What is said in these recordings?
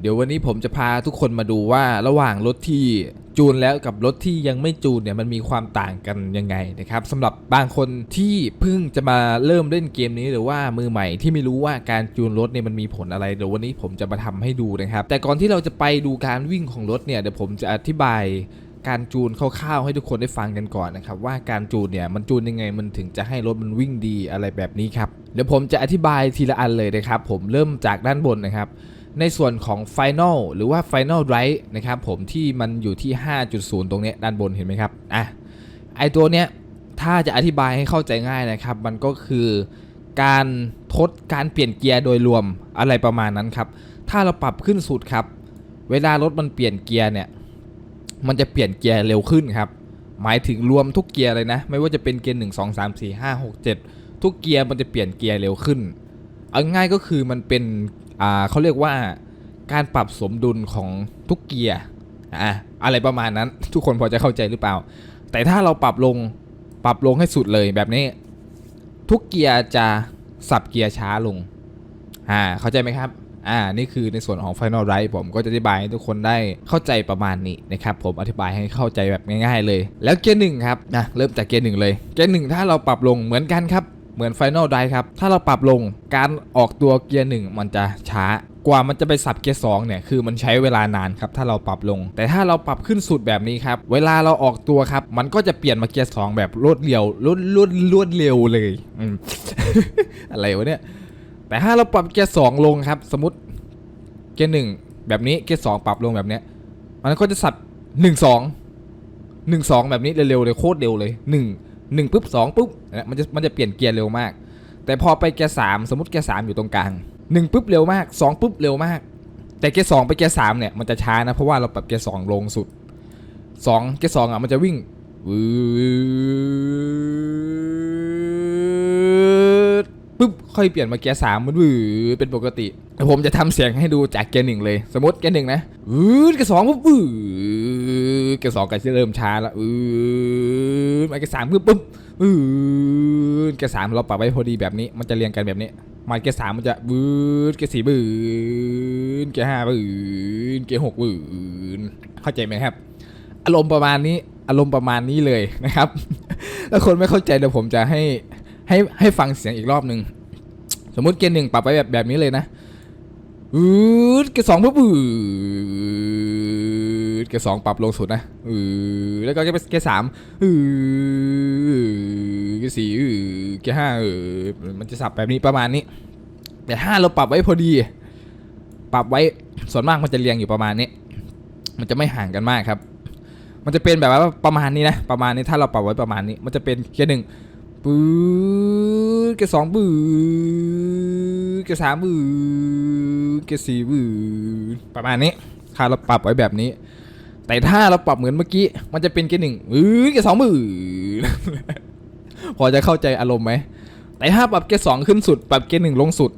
เดี๋ยววันนี้ผมจะพาทุกคนมาดูว่าระหว่างรถที่จูนแล้วกับรถที่ยังไม่จูนเนี่ยมันมีความต่างกันยังไงนะครับสำหรับบางคนที่เพิ่งจะมาเริ่มเล่นเกมนี้หรือว่ามือใหม่ที่ไม่รู้ว่าการจูนรถเนี่ยมันมีผลอะไรเดี๋ยววันนี้ผมจะมาทำให้ดูนะครับ แต่ก่อนที่เราจะไปดูการวิ่งของรถเนี่ยเดี๋ยวผมจะอธิบายการจูนคร่าวๆให้ทุกคนได้ฟังกันก่อนนะครับว่าการจูนเนี่ยมันจูนยังไงมันถึงจะให้รถมันวิ่งดีอะไรแบบนี้ครับเดี๋ยวผมจะอธิบายทีละอันเลยนะครับ ผมเริ่มจากด้านบนนะครับ ในส่วนของ Final หรือว่า Final Drive นะครับผมที่มันอยู่ที่ 5.0 ตรงนี้ด้านบนเห็นไหมครับอะไอตัวเนี้ยถ้าจะอธิบายให้เข้าใจง่ายนะครับ มันก็คือการทดการเปลี่ยนเกียร์โดยรวมอะไรประมาณนั้นครับ ถ้าเราปรับขึ้นสุดครับ เวลารถมันเปลี่ยนเกียร์เนี่ย มันจะเปลี่ยนเกียร์เร็วขึ้นครับ หมายถึงรวมทุกเกียร์เลยนะ ไม่ว่าจะเป็นเกียร์1 2 3 4 5 6 7ทุกเกียร์มันจะเปลี่ยนเกียร์เร็วขึ้น เอาง่ายก็คือมันเป็น เขาเรียกว่าการปรับสมดุลของทุกเกียร์อะอะไรประมาณนั้น ทุกคนพอจะเข้าใจหรือเปล่า แต่ถ้าเราปรับลงปรับลงให้สุดเลยแบบนี้ ทุกเกียร์จะสับเกียร์ช้าลงอ่าเข้าใจไหมครับอ่านี่คือในส่วนของ Final Drive ผมก็จะอธิบายให้ทุกคนได้เข้าใจประมาณนี้นะครับผมอธิบายให้เข้าใจแบบง่ายๆเลย แล้วเกียร์หนึ่งครับนะเริ่มจากเกียร์หนึ่งเลยเกียร์หนึ่งถ้าเราปรับลงเหมือนกันครับ เหมือน Final Drive ครับ ถ้าเราปรับลงการออกตัวเกียร์หนึ่งมันจะช้ากว่ามันจะไปสับเกียร์สองเนี่ยคือมันใช้เวลานานครับถ้าเราปรับลง แต่ถ้าเราปรับขึ้นสุดแบบนี้ครับเวลาเราออกตัวครับ มันก็จะเปลี่ยนมาเกียร์สองแบบรวดเร็วรวดรวดรวดเร็วเลยอืมอะไรวะเนี่ยแต่ถ้าเราปรับเกียร์สองลงครับ สมมติเกียร์หนึ่งแบบนี้เกียร์สองปรับลงแบบเนี้ย มันก็จะสับหนึ่งสองหนึ่งสองแบบนี้เร็วๆเลยโคตรเร็วเลยหนึ่ง หนึ่งปุ๊บสองปุ๊บมันจะมันจะเปลี่ยนเกียร์เร็วมาก แต่พอไปเกียร์สามสมมติเกียร์สามอยู่ตรงกลางหนึ่งปุ๊บเร็วมากสองปุ๊บเร็วมาก แต่เกียร์สองไปเกียร์สามเนี่ยมันจะช้านะเพราะว่าเราปรับเกียร์สองลงสุดสองเกียร์สองอะมันจะวิ่งปุ๊บค่อยเปลี่ยนมาเกียร์สามมันวืดเป็นปกติ ผมจะทำเสียงให้ดูจากเกียร์หนึ่งเลย สมมติเกียร์หนึ่งนะวืดเกียร์สองปุ๊บวืด เกียร์สองก็จะเริ่มช้าแล้ววืดมาเกียร์สามปุ๊บปุ๊บวืดเกียร์สามเราปรับไว้พอดีแบบนี้ มันจะเรียงกันแบบนี้มาเกียร์สามมันจะวืดเกียร์สี่วืดเกียร์ห้าวืดเกียร์หกวืดเข้าใจไหมครับ อารมณ์ประมาณนี้อารมณ์ประมาณนี้เลยนะครับถ้าคนไม่เข้าใจเดี๋ยวผมจะให้ให้ให้ฟังเสียงอีกรอบหนึ่งสมมุติเกียร์หนึ่งปรับไปแบบแบบนี้เลยนะอืดเกียร์สองปุ๊บอืด เกียร์สองปรับลงสุดนะอืดแล้วก็เกียร์เกียร์สามอืดเกียร์สี่อืดเกียร์ห้าอืดมันจะสับแบบนี้ประมาณนี้ แต่ถ้าเราปรับไว้พอดี ปรับไว้ส่วนมากมันจะเรียงอยู่ประมาณนี้ มันจะไม่ห่างกันมากครับ มันจะเป็นแบบว่าประมาณนี้นะประมาณนี้ถ้าเราปรับไว้ประมาณนี้ มันจะเป็นเกียร์หนึ่งปื๊ดเกียร์สองปื๊ดเกียร์สามปื๊ดเกียร์สี่ปื๊ดประมาณนี้ถ้าเราปรับไว้แบบนี้ แต่ถ้าเราปรับเหมือนเมื่อกี้ มันจะเป็นเกียร์หนึ่งปื๊ดเกียร์สองปื๊ดพอจะเข้าใจอารมณ์ไหม แต่ถ้าปรับเกียร์สองขึ้นสุด ปรับเกียร์หนึ่งลงสุด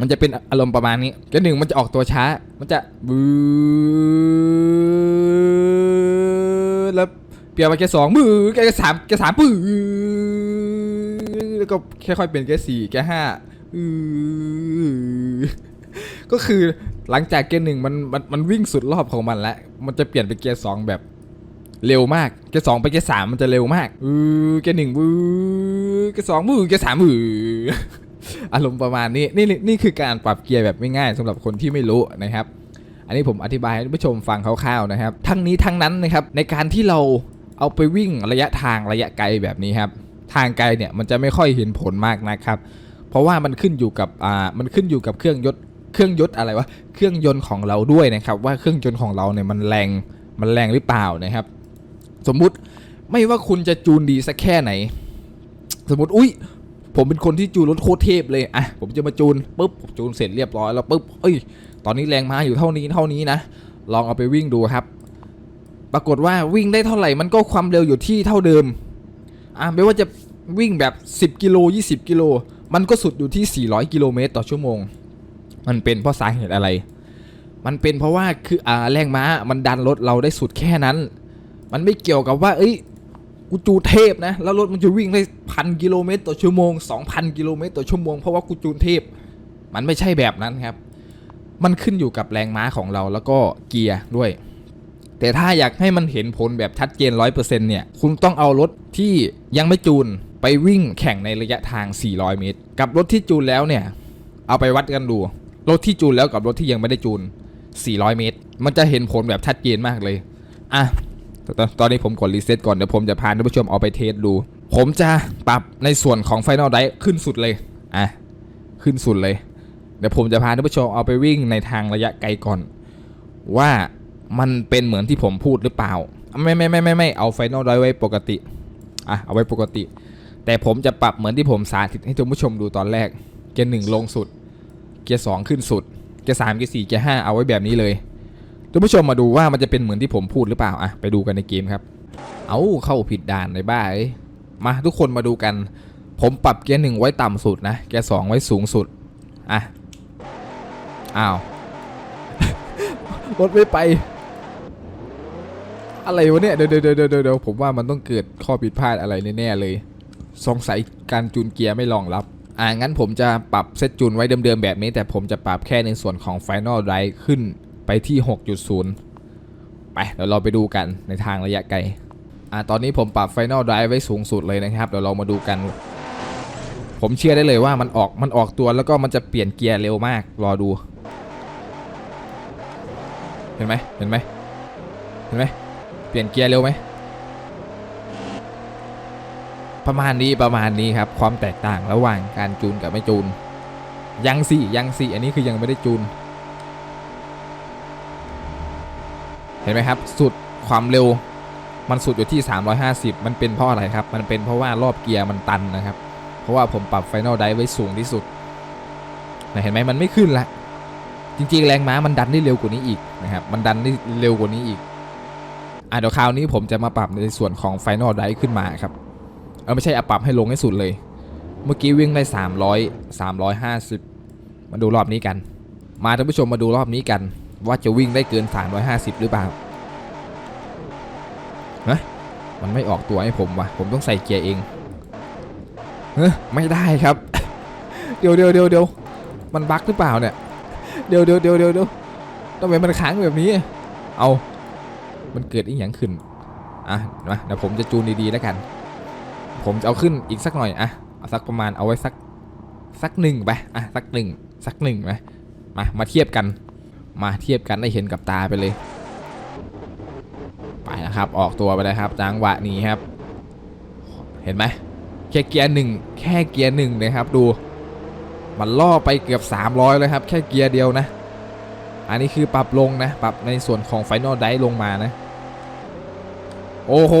มันจะเป็นอารมณ์ประมาณนี้ เกียร์หนึ่งมันจะออกตัวช้า มันจะบืดแล้วเปลี่ยนมาเกียร์สองบืดเกียร์สามเกียร์สามปืดแล้วก็ค่อยๆเป็นเกียร์สี่เกียร์ห้าอือก็คือ หลังจากเกียร์หนึ่งมันมันมันวิ่งสุดรอบของมันแล้ว มันจะเปลี่ยนเป็นเกียร์สองแบบเร็วมาก เกียร์สองไปเกียร์สามมันจะเร็วมากอือเกียร์หนึ่งบืดเกียร์สองบืดเกียร์สามบืดอารมณ์ประมาณนี้นี่นี่นี่คือการปรับเกียร์แบบไม่ง่ายๆสำหรับคนที่ไม่รู้นะครับ อันนี้ผมอธิบายให้ผู้ชมฟังคร่าวๆนะครับ ทั้งนี้ทั้งนั้นนะครับในการที่เราเอาไปวิ่งระยะทางระยะไกลแบบนี้ครับ ทางไกลเนี่ยมันจะไม่ค่อยเห็นผลมากนะครับ เพราะว่ามันขึ้นอยู่กับอ่ามันขึ้นอยู่กับเครื่องยนต์ เครื่องยนต์อะไรวะเครื่องยนต์ของเราด้วยนะครับว่าเครื่องยนต์ของเราเนี่ยมันแรงมันแรงหรือเปล่านะครับ สมมุติไม่ว่าคุณจะจูนดีสักแค่ไหน สมมติอุ้ยผมเป็นคนที่จูนรถโคตรเทพเลยอะผมจะมาจูนปุ๊บผมจูนเสร็จเรียบร้อยแล้วปุ๊บเอ้ย ตอนนี้แรงม้าอยู่เท่านี้เท่านี้นะลองเอาไปวิ่งดูครับ ปรากฏว่าวิ่งได้เท่าไหร่มันก็ความเร็วอยู่ที่เท่าเดิมอะไม่ว่าจะวิ่งแบบ 10กิโล20กิโลมันก็สุดอยู่ที่ 400 กิโลเมตรต่อชั่วโมง มันเป็นเพราะสาเหตุอะไร มันเป็นเพราะว่าคืออ่าแรงม้ามันดันรถเราได้สุดแค่นั้น มันไม่เกี่ยวกับว่า เอ้ยกูจูเทพนะ แล้วรถมันจะวิ่งได้พันกิโลเมตรต่อชั่วโมง 2,000 กิโลเมตรต่อชั่วโมง เพราะว่ากูจูเทพ มันไม่ใช่แบบนั้นครับ มันขึ้นอยู่กับแรงม้าของเราแล้วก็เกียร์ด้วย แต่ถ้าอยากให้มันเห็นผลแบบชัดเจน 100%เนี่ย คุณต้องเอารถที่ยังไม่จูนไปวิ่งแข่งในระยะทาง 400 เมตร กับรถที่จูนแล้วเนี่ย เอาไปวัดกันดู รถที่จูนแล้วกับรถที่ยังไม่ได้จูน 400 เมตร มันจะเห็นผลแบบชัดเจนมากเลย อะตอนตอนนี้ผมกดรีเซ็ตก่อน เดี๋ยวผมจะพาท่านผู้ชมเอาไปเทสดู ผมจะปรับในส่วนของ Final d i ขึ้นสุดเลย อะ ขึ้นสุดเลย เดี๋ยวผมจะพาท่านผู้ชมเอาไปวิ่งในทางระยะไกลก่อน ว่ามันเป็นเหมือนที่ผมพูดหรือเปล่า ไม่ไม่ไม่ไม่ไม่เอา Final d i ไว้ปกติ อะ เอาไว้ปกติ แต่ผมจะปรับเหมือนที่ผมสาธิตให้ท่านผู้ชมดูตอนแรกเกียร์หนึ่งลงสุด เกียร์สองขึ้นสุด เกียร์สามเกียร์สี่เกียร์ห้าเอาไว้แบบนี้เลยท่านผู้ชมมาดูว่ามันจะเป็นเหมือนที่ผมพูดหรือเปล่าอะไปดูกันในเกมครับ เอาเข้าผิดด่านในบ้าเอ้ยมาทุกคนมาดูกัน ผมปรับเกียร์หนึ่งไว้ต่ำสุดนะ เกียร์สองไว้สูงสุด อะ อ้าว รถไม่ไป อะไรวะเนี่ยเดี๋ยวเดี๋ยวเดี๋ยวเดี๋ยวผมว่ามันต้องเกิดข้อผิดพลาดอะไรแน่เลย สงสัยการจูนเกียร์ไม่รองรับ อ่างั้นผมจะปรับเซตจูนไว้เดิมๆแบบนี้ แต่ผมจะปรับแค่ในส่วนของ Final Drive ขึ้นไปที่ 6.0 ไปเดี๋ยวเราไปดูกันในทางระยะไกลอ่าตอนนี้ผมปรับ Final Drive ไว้สูงสุดเลยนะครับเดี๋ยวเรามาดูกัน ผมเชื่อได้เลยว่ามันออกมันออกตัวแล้วก็มันจะเปลี่ยนเกียร์เร็วมากรอดู เห็นไหมเห็นไหมเห็นไหมเปลี่ยนเกียร์เร็วไหม ประมาณนี้ประมาณนี้ครับ ความแตกต่างระหว่างการจูนกับไม่จูน ยังสิยังสิอันนี้คือยังไม่ได้จูน เห็นไหมครับ สุดความเร็วมันสุดอยู่ที่ 350 มันเป็นเพราะอะไรครับ มันเป็นเพราะว่ารอบเกียร์มันตันนะครับ เพราะว่าผมปรับ Final Dive ไว้สูงที่สุดนะเห็นไหมมันไม่ขึ้นละจริงๆ แรงม้ามันดันได้เร็วกว่านี้อีกนะครับ มันดันได้เร็วกว่านี้อีก อะเดี๋ยวคราวนี้ผมจะมาปรับในส่วนของ Final Dive ขึ้นมาครับ เออไม่ใช่อะปรับให้ลงให้สุดเลย เมื่อกี้วิ่งได้ 300 350 มาดูรอบนี้กัน มาท่านผู้ชมมาดูรอบนี้กัน ว่าจะวิ่งได้เกิน 350 หรือเปล่าฮะมันไม่ออกตัวให้ผมว่ะผมต้องใส่เกียร์เองเฮ้ยไม่ได้ครับ เดี๋ยวเดี๋ยวเดี๋ยวเดี๋ยวมันบั๊กหรือเปล่าเนี่ย เดี๋ยวเดี๋ยวเดี๋ยวเดี๋ยวเดี๋ยวทำไมมันค้างแบบนี้ เอา มันเกิดอีกอย่างขึ้น อะ มาเดี๋ยวผมจะจูนดีๆแล้วกัน ผมจะเอาขึ้นอีกสักหน่อยอะเอาสักประมาณเอาไว้สักสักหนึ่งไปอะสักหนึ่งสักหนึ่งไหมมามาเทียบกัน มาเทียบกันได้เห็นกับตาไปเลย ไปนะครับออกตัวไปเลยครับจังหวะนี้ครับ เห็นไหมแค่เกียร์หนึ่งแค่เกียร์หนึ่งนะครับดู มันล่อไปเกือบ 300 เลยครับ แค่เกียร์เดียวนะ อันนี้คือปรับลงนะ ปรับในส่วนของ Final d i ลงมานะ โอ้โห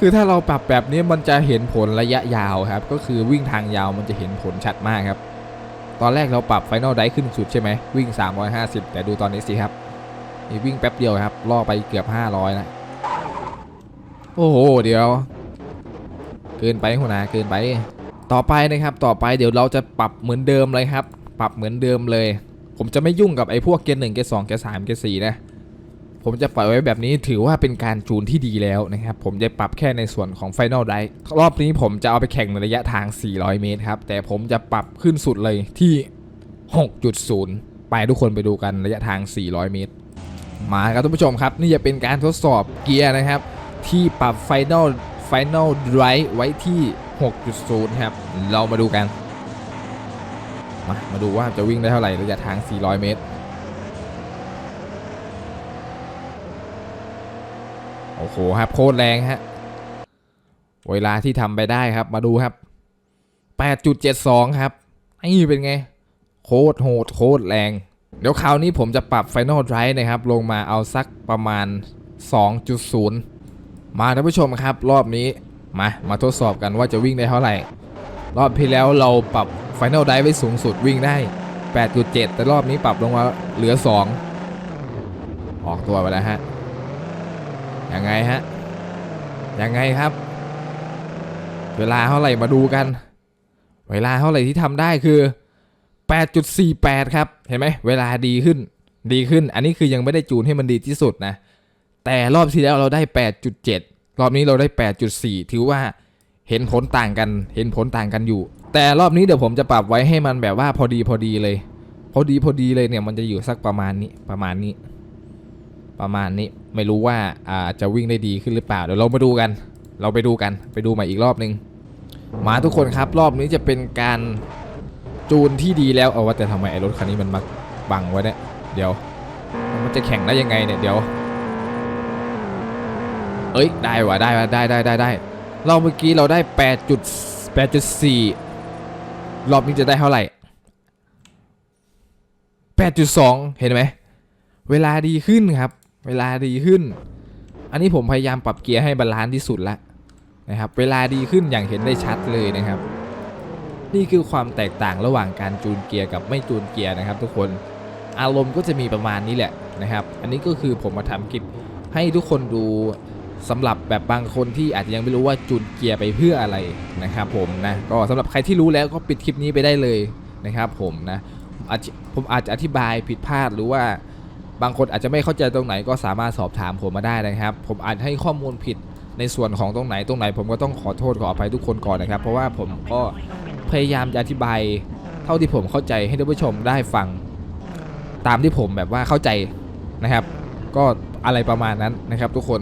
คือถ้าเราปรับแบบนี้มันจะเห็นผลระยะยาวครับ ก็คือวิ่งทางยาวมันจะเห็นผลชัดมากครับ ตอนแรกเราปรับ Final d i ขึ้นสุดใช่ไหมวิ่ง 350 แต่ดูตอนนี้สิครับนี่วิ่งแป๊บเดียวครับล่อไปเกือบ 500นะโอ้โหเดี๋ยว เกินไปหัวหน้าเกินไป ต่อไปนะครับ ต่อไปเดี๋ยวเราจะปรับเหมือนเดิมเลยครับ ปรับเหมือนเดิมเลย ผมจะไม่ยุ่งกับไอ้พวกเกียร์หนึ่งเกียร์สองเกียร์สามเกียร์สี่นะ ผมจะปล่อยไว้แบบนี้ถือว่าเป็นการจูนที่ดีแล้วนะครับ ผมจะปรับแค่ในส่วนของ Final d i รอบนี้ผมจะเอาไปแข่งในระยะทาง 400 เมตรครับ แต่ผมจะปรับขึ้นสุดเลยที่ 6.0 ไปทุกคนไปดูกันระยะทาง 400 เมตร มาครับท่านผู้ชมครับ นี่จะเป็นการทดสอบเกียร์นะครับ ที่ปรับ Final Final Drive ไว้ที่ 6.0 ครับ เรามาดูกัน มามาดูว่าจะวิ่งได้เท่าไหร่ระยะทาง 400 เมตร โอ้โหครับโคตรแรงฮะเวลาที่ทำไปได้ครับมาดูครับ 8.72 ครับนี่เป็นไง โคตรโหดโคตรแรง เดี๋ยวคราวนี้ผมจะปรับ Final Drive นะครับ ลงมาเอาสักประมาณ 2.0 มาท่านผู้ชมครับ รอบนี้มา มาทดสอบกันว่าจะวิ่งได้เท่าไหร่ รอบที่แล้วเราปรับ Final Drive ไว้สูงสุดวิ่งได้ 8.7 แต่รอบนี้ปรับลงมาเหลือ 2 ออกตัวไปแล้วฮะ ยังไงฮะ ยังไงครับ เวลาเท่าไหร่มาดูกัน เวลาเท่าไหร่ที่ทำได้คือ 8.48 ครับ เห็นไหม เวลาดีขึ้น ดีขึ้น อันนี้คือยังไม่ได้จูนให้มันดีที่สุดนะ แต่รอบที่แล้วเราได้ 8.7 รอบนี้เราได้ 8.4 ถือว่าเห็นผลต่างกัน เห็นผลต่างกันอยู่ แต่รอบนี้เดี๋ยวผมจะปรับไว้ให้มันแบบว่าพอดีพอดีเลย พอดีพอดีเลยเนี่ยมันจะอยู่สักประมาณนี้ ประมาณนี้ ประมาณนี้ไม่รู้ว่าอาจะวิ่งได้ดีขึ้นหรือเปล่าเดี๋ยวเรามาดูกัน เราไปดูกันไปดูใหม่อีกรอบนึงมาทุกคนครับรอบนี้จะเป็นการจูนที่ดีแล้วเอาว่าแต่ทำไมไอ้รถคันนี้มันมาบังไว้เนี่ยเดี๋ยว มันจะแข่งได้ยังไงเนี่ยเดี๋ยว เอ้ยได้ว่ะได้ว่ะได้ได้ได้ได้รอบเมื่อกี้เราได้8จุด8.4รอบนี้จะได้เท่าไหร่8.2เห็นไหมเวลาดีขึ้นครับ เวลาดีขึ้น อันนี้ผมพยายามปรับเกียร์ให้บาลานซ์ที่สุดละนะครับเวลาดีขึ้นอย่างเห็นได้ชัดเลยนะครับ นี่คือความแตกต่างระหว่างการจูนเกียร์กับไม่จูนเกียร์นะครับ ทุกคนอารมณ์ก็จะมีประมาณนี้แหละนะครับ อันนี้ก็คือผมมาทำคลิปให้ทุกคนดูสำหรับแบบบางคนที่อาจจะยังไม่รู้ว่าจูนเกียร์ไปเพื่ออะไรนะครับ ผมนะก็สำหรับใครที่รู้แล้วก็ปิดคลิปนี้ไปได้เลยนะครับ ผมนะผมอาจจะอธิบายผิดพลาดหรือว่า บางคนอาจจะไม่เข้าใจตรงไหนก็สามารถสอบถามผมมาได้นะครับ ผมอาจให้ข้อมูลผิดในส่วนของตรงไหนตรงไหน ผมก็ต้องขอโทษขออภัยทุกคนก่อนนะครับ เพราะว่าผมก็พยายามจะอธิบายเท่าที่ผมเข้าใจให้ท่านผู้ชมได้ฟัง ตามที่ผมแบบว่าเข้าใจนะครับ ก็อะไรประมาณนั้นนะครับ ทุกคน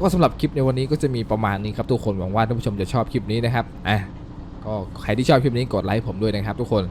ก็สำหรับคลิปในวันนี้ก็จะมีประมาณนี้ครับทุกคนหวังว่าท่านผู้ชมจะชอบคลิปนี้นะครับอะก็ใครที่ชอบคลิปนี้กดไลค์ผมด้วยนะครับทุกคน